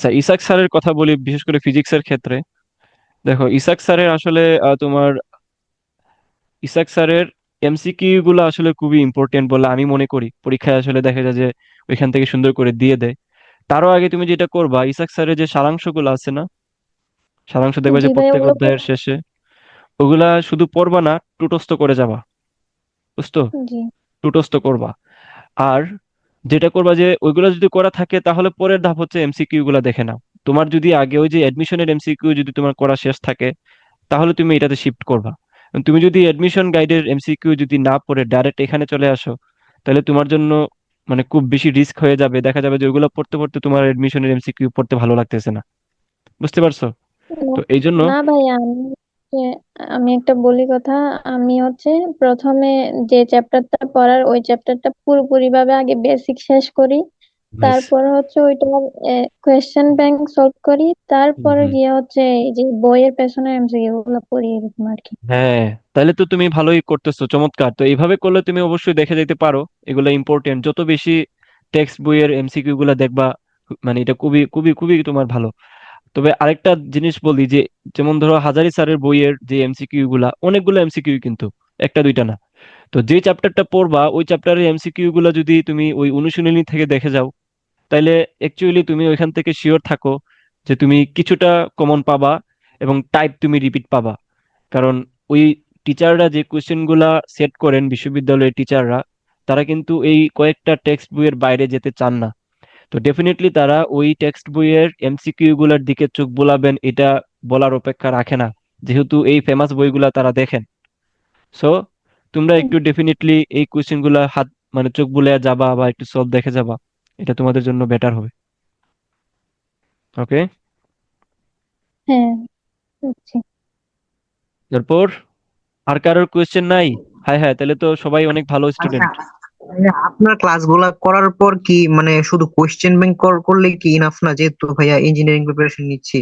আচ্ছা ইসাক স্যারের কথা বলি বিশেষ করে ফিজিক্সের ক্ষেত্রে। দেখো ইসাক স্যারের আসলে তোমার ইসাক স্যারের এমসিকিউ গুলো আসলে খুবই ইম্পর্টেন্ট বলে আমি মনে করি। পরীক্ষায় আসলে দেখা যায় যে ওইখান থেকে সুন্দর করে দিয়ে দেয়। তারও আগে তুমি যেটা করবা ইসাক স্যারের যে সারাংশগুলো আছে না সারাংশ দেখবা যে প্রত্যেক অধ্যায়ের শেষে ওগুলা শুধু পড়বা না টুটস্থ করে যাবা। বুঝতো টুটস্থ করবা। আর যেটা করবা যে ওইগুলো যদি করা থাকে তাহলে পরের ধাপ হচ্ছে এমসিকিউ গুলা দেখে নাও। তোমার যদি আগে ওই যে অ্যাডমিশনের এমসিকিউ যদি তোমার করা শেষ থাকে তাহলে তুমি এটাতে শিফট করবা। তুমি যদি অ্যাডমিশন গাইডের এমসিকিউ যদি না পড়ে ডাইরেক্ট এখানে চলে আসো তাহলে তোমার জন্য মানে খুব বেশি রিস্ক হয়ে যাবে। দেখা যাবে যে ওইগুলো পড়তে পড়তে তোমার অ্যাডমিশনের এমসিকিউ পড়তে ভালো লাগতেছে না। বুঝতে পারছ? তো এই জন্য না ভাই আমি হচ্ছে আমি একটা বলি কথা আমি হচ্ছে প্রথমে যে চ্যাপ্টারটা পড়ার ওই চ্যাপ্টারটা পুরোপুরি ভাবে আগে বেসিক শেষ করি। তারপর হচ্ছে ওইটার কোয়েশ্চেন ব্যাংক সলভ করি। তারপরে গিয়ে হচ্ছে এই যে বইয়ের পেছনে এমসিকিউ গুলো পড়ি এরকম আর কি। হ্যাঁ তাহলে তো তুমি ভালোই করতেছো চমৎকার। তো এইভাবে করলে তুমি অবশ্যই দেখে যেতে পারো এগুলো ইম্পর্টেন্ট যত বেশি টেক্সট বইয়ের এমসিকিউ গুলা দেখবা মানে এটা খুবই খুবই খুবই তোমার ভালো। তবে আরেকটা জিনিস বলি যে, যেমন ধরো হাজারি স্যারের বইয়ের যে এমসিকিউ গুলা, অনেকগুলো এমসিকিউ কিন্তু, একটা দুইটা না। তো যে চ্যাপ্টারটা পড়বা, ওই চ্যাপ্টারের এমসিকিউ গুলা যদি তুমি ওই অনুশীলনী থেকে দেখে যাও, তাইলে অ্যাকচুয়ালি তুমি ওইখান থেকে শিওর থাকো যে তুমি কিছুটা কমন পাবা এবং টাইপ তুমি রিপিট পাবা। কারণ ওই টিচাররা যে কোশ্চেনগুলা সেট করেন, বিশ্ববিদ্যালয়ের টিচাররা তারা কিন্তু এই কয়েকটা টেক্সট বইয়ের বাইরে যেতে চান না। তো ডেফিনেটলি তারা ওই টেক্সট বইয়ের এমসিকিউ গুলার দিকে চোখ বোলাবেন এটা বলার অপেক্ষা রাখে না। যেহেতু এই ফেমাস বইগুলা তারা দেখেন। সো তোমরা একটু ডেফিনেটলি এই কোয়েশ্চেনগুলা হাত মানে চোখ বুলিয়ে যাবা বা একটু সলভ দেখে যাবা। এটা তোমাদের জন্য বেটার হবে। ওকে হ্যাঁ এরপর আর কারোর কোয়েশ্চেন নাই? হ্যাঁ হ্যাঁ তাহলে তো সবাই অনেক ভালো স্টুডেন্ট আপনার ক্লাসগুলা করার পর কি মানে শুধু কোয়েশ্চেন ব্যাংক করলে কি ইনাফ না? যেহেতু ভাইয়া ইঞ্জিনিয়ারিং প্রিপারেশন নিচ্ছি।